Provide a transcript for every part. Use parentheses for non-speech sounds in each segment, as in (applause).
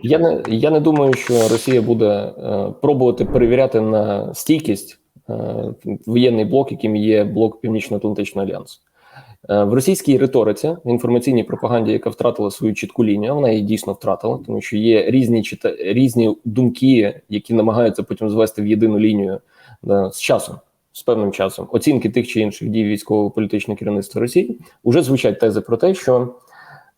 Я не я не думаю, що Росія буде е, пробувати перевіряти на стійкість е, воєнний блок, яким є блок Північно-Атлантичного альянсу. Е, в російській риториці в інформаційній пропаганді, яка втратила свою чітку лінію, вона її дійсно втратила, тому що є різні чита різні думки, які намагаються потім звести в єдину лінію да, з часом. З певним часом оцінки тих чи інших дій військово-політичного керівництва Росії вже звучать тези про те, що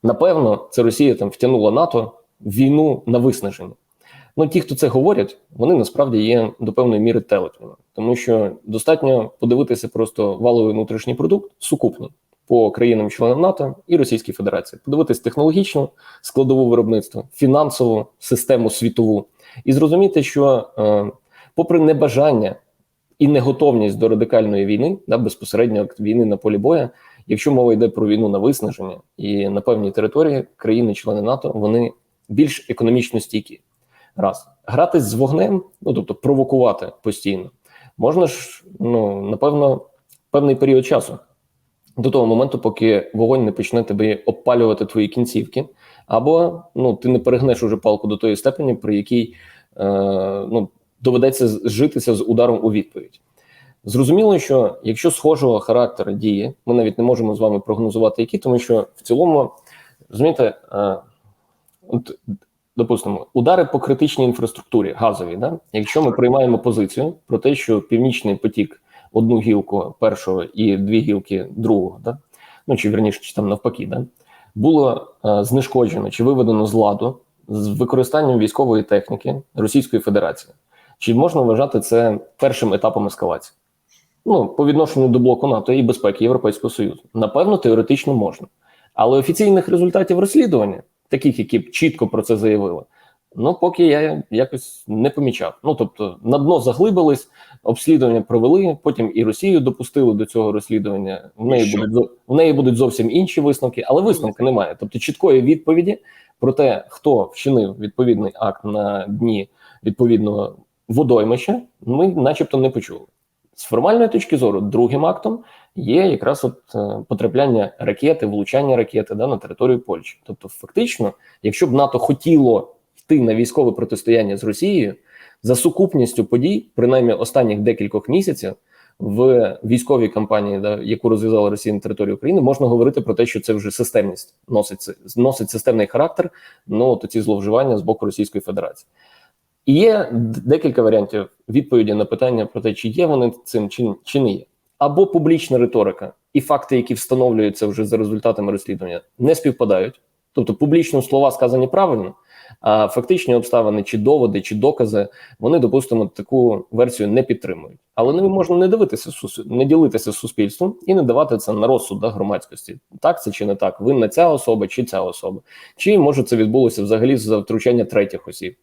напевно це Росія там втягнула НАТО війну на виснаження. Ну ті, хто це говорять, вони насправді є до певної міри телепнями, тому що достатньо подивитися просто валовий внутрішній продукт сукупний по країнам-членам НАТО і Російській Федерації, подивитись технологічну складову виробництва, фінансову систему світову, і зрозуміти, що, е, попри небажання і неготовність до радикальної війни, да, безпосередньо війни на полі боя, якщо мова йде про війну на виснаження і на певній території країни-члени НАТО, вони більш економічно стійкі. Раз гратись з вогнем, ну тобто провокувати постійно, можна ж ну напевно певний період часу до того моменту, поки вогонь не почне тебе обпалювати твої кінцівки, або ну ти не перегнеш уже палку до тої степені, при якій е, ну доведеться житися з ударом у відповідь. Зрозуміло, що якщо схожого характеру дії, ми навіть не можемо з вами прогнозувати, які, тому що в цілому розумієте, е, от допустимо, удари по критичній інфраструктурі газовій, да? якщо ми приймаємо позицію про те, що північний потік одну гілку першого і дві гілки другого, да? ну чи верніше, чи там навпаки, да? було е, знешкоджено чи виведено з ладу з використанням військової техніки Російської Федерації. Чи можна вважати це першим етапом ескалації? Ну, по відношенню до блоку НАТО і безпеки Європейського Союзу, напевно, теоретично можна, але офіційних результатів розслідування, таких, які б чітко про це заявили, ну поки я якось не помічав. Ну тобто, на дно заглибились, обслідування провели. Потім і Росію допустили до цього розслідування. В неї будуть в неї будуть зовсім інші висновки, але висновки немає. Тобто, чіткої відповіді про те, хто вчинив відповідний акт на дні відповідного водоймища, ми, начебто, не почули. З формальної точки зору, другим актом є якраз от е, потрапляння ракети, влучання ракети да, на територію Польщі. Тобто, фактично, якщо б НАТО хотіло йти на військове протистояння з Росією за сукупністю подій, принаймні останніх декількох місяців, в військовій кампанії, да, яку розв'язала Росія на території України, можна говорити про те, що це вже системність носить носить системний характер. Ну то ці зловживання з боку Російської Федерації. І є декілька варіантів відповіді на питання про те, чи є вони цим, чи, чи не є, або публічна риторика і факти, які встановлюються вже за результатами розслідування, не співпадають. Тобто, публічно слова сказані правильно, а фактичні обставини, чи доводи, чи докази, вони допустимо таку версію не підтримують. Але ними можна не дивитися не ділитися з суспільством і не давати це на розсуд да, громадськості. Так це чи не так? Винна ця особа, чи ця особа, чи може це відбулося взагалі за втручання третіх осіб.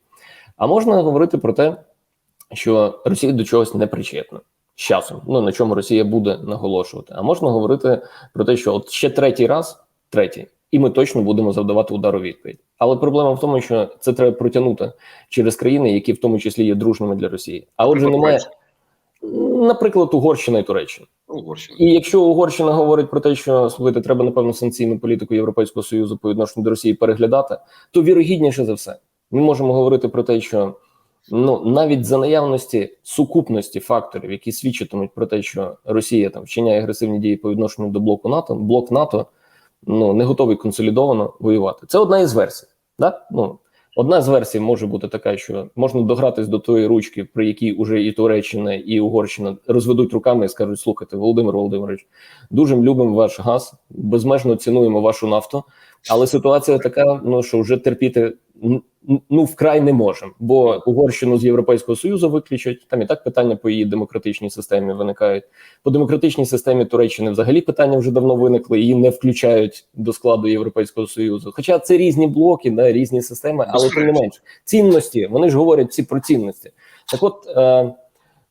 А можна говорити про те, що Росія до чогось не причетна з часом, ну на чому Росія буде наголошувати. А можна говорити про те, що от ще третій раз, третій, і ми точно будемо завдавати удару відповідь. Але проблема в тому, що це треба протягнути через країни, які в тому числі є дружними для Росії. А отже, немає, наприклад, Угорщина і Туреччина. Угорщина. І якщо Угорщина говорить про те, що слухайте, треба напевно санкційну політику Європейського союзу по відношенню до Росії переглядати, то вірогідніше за все. Ми можемо говорити про те, що ну навіть за наявності сукупності факторів, які свідчитимуть про те, що Росія там вчиняє агресивні дії по відношенню до блоку НАТО, блок НАТО ну не готовий консолідовано воювати. Це одна із версій. Да? Ну одна з версій може бути така, що можна догратись до тої ручки, при якій уже і Туреччина, і Угорщина розведуть руками і скажуть: слухайте, Володимир Володимирович, дуже любимо ваш газ, безмежно цінуємо вашу нафту, але ситуація така, ну що вже терпіти ну вкрай не можемо, бо Угорщину з Європейського союзу виключать. Там і так питання по її демократичній системі виникають. По демократичній системі Туреччини взагалі питання вже давно виникли. Її не включають до складу Європейського союзу. Хоча це різні блоки, да, різні системи, але тим не менш цінності. Вони ж говорять всі про цінності. Так, от е,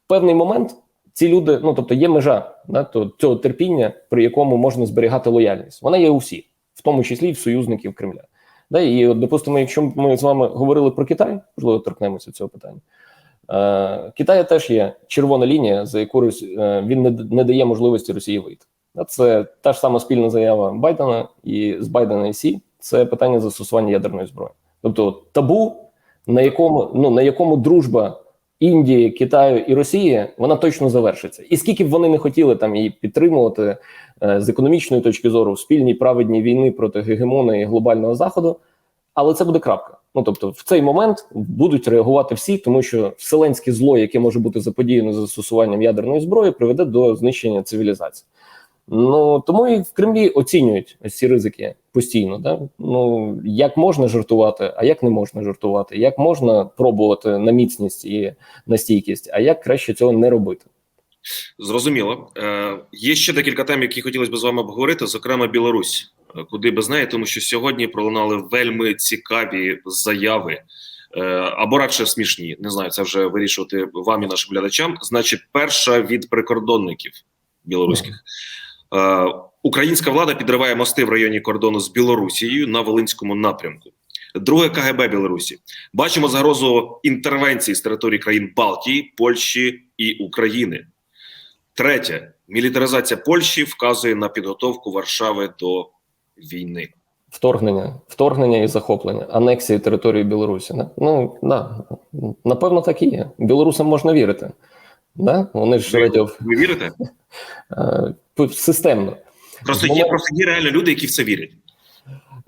певний момент. Ці люди, ну тобто, є межа да, то цього терпіння, при якому можна зберігати лояльність. Вона є у всіх, в тому числі і в союзників Кремля. Да, І, от, допустимо, якщо ми з вами говорили про Китай, можливо, торкнемося цього питання. Е, Китаю теж є червона лінія, за яку е, він не, не дає можливості Росії вийти. Це та ж сама спільна заява Байдена і з Байдена і Сі. Це питання застосування ядерної зброї. Тобто табу, на якому ну на якому дружба Індії, Китаю і Росії вона точно завершиться. І скільки б вони не хотіли там її підтримувати е, з економічної точки зору в спільній праведній війни проти гегемона і глобального заходу, але це буде крапка. Ну тобто, в цей момент будуть реагувати всі, тому що вселенське зло, яке може бути заподіяно застосуванням ядерної зброї, приведе до знищення цивілізації. Ну тому і в Кремлі оцінюють ось ці ризики постійно. Да? Ну як можна жартувати, а як не можна жартувати, як можна пробувати на міцність і на стійкість, а як краще цього не робити. Зрозуміло. Е, Є ще декілька тем, які хотілося б з вами обговорити, зокрема Білорусь. Е, Куди без неї, тому що сьогодні пролунали вельми цікаві заяви, е, або радше смішні. Не знаю, це вже вирішувати вам і нашим глядачам. Значить, перша від прикордонників білоруських. Українська влада підриває мости в районі кордону з Білорусією на Волинському напрямку. Друге КГБ Білорусі. Бачимо загрозу інтервенції з території країн Балтії, Польщі і України. Третє мілітаризація Польщі вказує на підготовку Варшави до війни. Вторгнення, вторгнення і захоплення, анексії території Білорусі. Да? Ну да, напевно, так і є. Білорусам можна вірити. Да? Вони ж Ви, радіо ви вірите? (laughs) е, системно. Просто є, просто є реально люди, які в це вірять.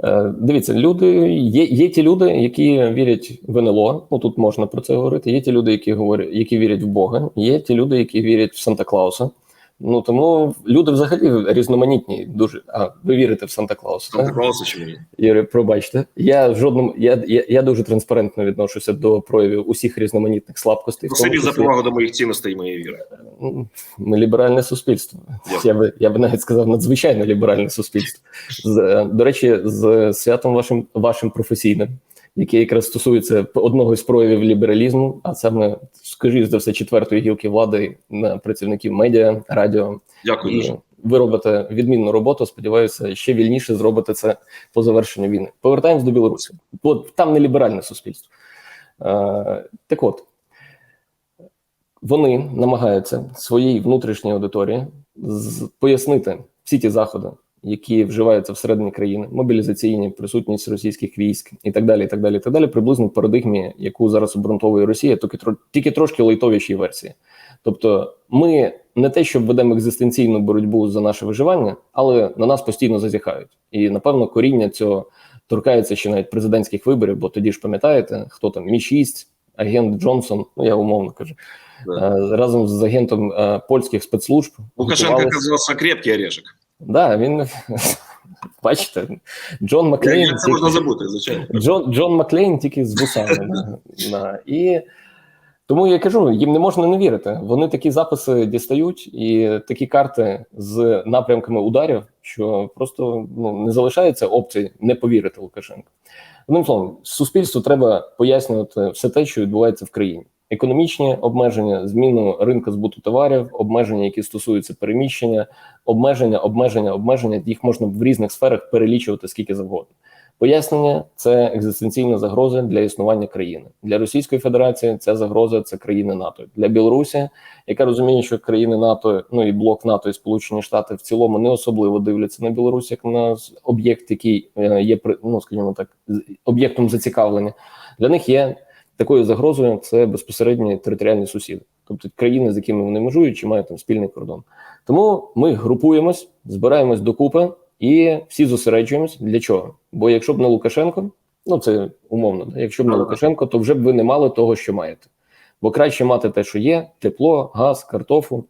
Е, Дивіться, люди є, є ті люди, які вірять в НЛО. Ну тут можна про це говорити. Є ті люди, які говорять, які вірять в Бога. Є ті люди, які вірять в Санта Клауса. Ну тому люди взагалі різноманітні. Дуже а ви вірите в Санта Клауса? Санта? Клауса чи ні? Юрій, пробачте. Я в жодному я, я, я дуже транспарентно відношуся до проявів усіх різноманітних слабкостей. тому Спасибі за повагу до моїх цінностей і моєї віри. Ну, Ми ліберальне суспільство. Дякую. Я би я би навіть сказав надзвичайно ліберальне суспільство. З, е, до речі, з святом вашим вашим професійним, яке якраз стосується одного з проявів лібералізму, а саме, скажіть за все, четвертої гілки влади на працівників медіа, радіо. Дякую І ви робите відмінну роботу. Сподіваюся, ще вільніше зробите це по завершенню війни. Повертаємось до Білорусі. От там не ліберальне суспільство. Е, так от вони намагаються своїй внутрішній аудиторії пояснити всі ті заходи, які вживаються всередині країни, мобілізаційні, присутність російських військ і так далі. і так далі, і так далі, приблизно в парадигмі, яку зараз обґрунтовує Росія, тільки тільки трошки лайтовішій версії. Тобто, ми не те, що ведемо екзистенційну боротьбу за наше виживання, але на нас постійно зазіхають. І напевно коріння цього торкається ще навіть президентських виборів, бо тоді ж пам'ятаєте, хто там Мі 6 агент Джонсон, ну я умовно кажу, Да. е, разом з агентом е, польських спецслужб. Лукашенко оказався крепкий орешек. Да, він (laughs) бачите, Джон Маклейн. як це можна забути, звичайно. Джон Джон Маклейн тільки з вусами. да. І тому я кажу, їм не можна не вірити. Вони такі записи дістають і такі карти з напрямками ударів, що просто ну, не залишається опції не повірити Лукашенку. Одним словом, суспільству треба пояснювати все те, що відбувається в країні. Економічні обмеження, зміну ринку збуту товарів, обмеження, які стосуються переміщення, обмеження, обмеження, обмеження. Їх можна в різних сферах перелічувати скільки завгодно. Пояснення це екзистенційна загроза для існування країни для Російської Федерації. Ця загроза це країни НАТО для Білорусі, яка розуміє, що країни НАТО, ну і блок НАТО і Сполучені Штати в цілому не особливо дивляться на Білорусь як на об'єкт, який е, є ну, скажімо так, об'єктом зацікавлення. Для них є такою загрозою. Це безпосередньо територіальні сусіди, тобто країни, з якими вони межують, чи мають там спільний кордон. Тому ми групуємось, збираємось докупи і всі зосереджуємось. Для чого? Бо якщо б не Лукашенко, ну це умовно, да? якщо б не Лукашенко, то вже б ви не мали того, що маєте. Бо краще мати те, що є: тепло, газ, картофу,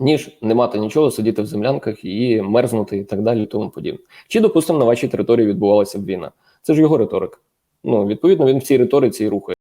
ніж не мати нічого, сидіти в землянках і мерзнути, і так далі, і тому подібне. Чи, допустимо, на вашій території відбувалася б війна? Це ж його риторика. Ну, відповідно, він в цій риториці і рухає.